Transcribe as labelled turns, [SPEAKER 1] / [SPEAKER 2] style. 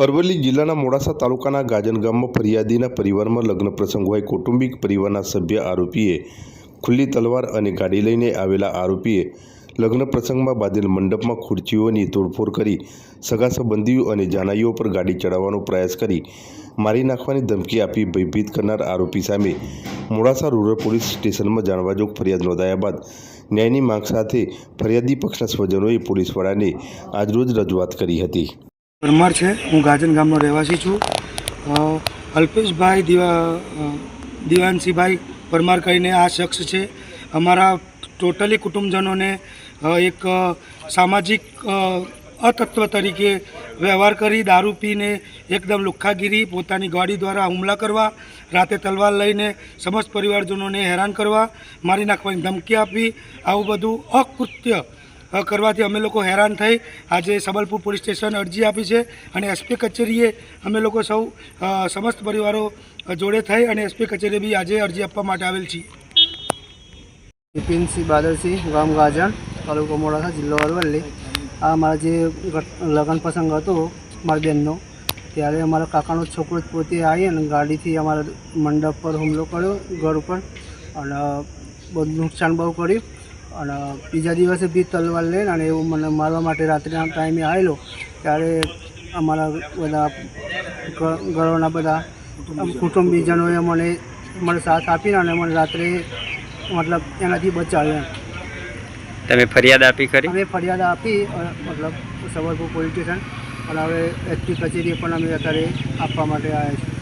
[SPEAKER 1] અરવલ્લી જિલ્લાના મોડાસા તાલુકાના ગાજન ગામમાં ફરિયાદીના પરિવારમાં લગ્ન પ્રસંગ હોય કૌટુંબિક પરિવારના સભ્ય આરોપીએ ખુલ્લી તલવાર અને ગાડી લઈને આવેલા આરોપીએ લગ્ન પ્રસંગમાં બાંધેલ મંડપમાં ખુરચીઓની તોડફોડ કરી સગા સંબંધીઓ અને જાનાઈઓ પર ગાડી ચડાવવાનો પ્રયાસ કરી મારી નાખવાની ધમકી આપી ભયભીત કરનાર આરોપી સામે મોડાસા રૂરલ પોલીસ સ્ટેશનમાં જાણવાજોગ ફરિયાદ નોંધાયા બાદ ન્યાયની માંગ સાથે ફરિયાદી પક્ષના સ્વજનોએ પોલીસ વડાને આજરોજ રજૂઆત કરી હતી.
[SPEAKER 2] પરમાર છે. હું ગાજન ગામનો રહેવાસી છું. અલ્પેશભાઈ દિવા દિવાનસિંહભાઈ પરમાર કરીને આ શખ્સ છે. અમારા ટોટલી કુટુંબજનોને એક સામાજિક અતત્વ તરીકે વ્યવહાર કરી, દારૂ પીને એકદમ લુખ્ખાગીરી, પોતાની ગાડી દ્વારા હુમલા કરવા, રાતે તલવાર લઈને સમસ્ત પરિવારજનોને હેરાન કરવા, મારી નાખવાની ધમકી આપવી, આવું બધું અકૃત્ય કરવાથી અમે લોકો હેરાન થઈ. આજે સબલપુર પોલીસ સ્ટેશન અરજી આપી છે અને એસપી કચેરીએ અમે લોકો સૌ સમસ્ત પરિવારો જોડે થઈ અને એસપી કચેરીએ બી આજે અરજી આપવા માટે આવેલ છીએ.
[SPEAKER 3] બિપિનસિંહ બાદલસિંહ, ગામ ગાજણ તાલુકો મોડાસા, જિલ્લો અરવલ્લી. આ મારા જે લગ્ન પ્રસંગ હતો, મારી બહેનનો ત્યારે અમારા કાકાનો છોકરો પોતે આવી અને ગાડીથી અમારા મંડપ પર હુમલો કર્યો, ઘર ઉપર. અને બહુ નુકસાન બહુ કર્યું. અને બીજા દિવસે બી તલવાર લઈને અને એવું મને મારવા માટે રાત્રિના ટાઈમે આવેલો ત્યારે અમારા બધા ઘરોના બધા કુટુંબીજનોએ મને મને સાથ આપીને અને મને રાત્રે મતલબ એનાથી બચાવ્યો
[SPEAKER 4] તમે ફરિયાદ આપી કરી
[SPEAKER 3] અમે ફરિયાદ આપી મતલબ સવરપુર પોલીસ સ્ટેશન અને હવે એસપી કચેરીએ પણ અમે અત્યારે આપવા માટે આવ્યા છીએ.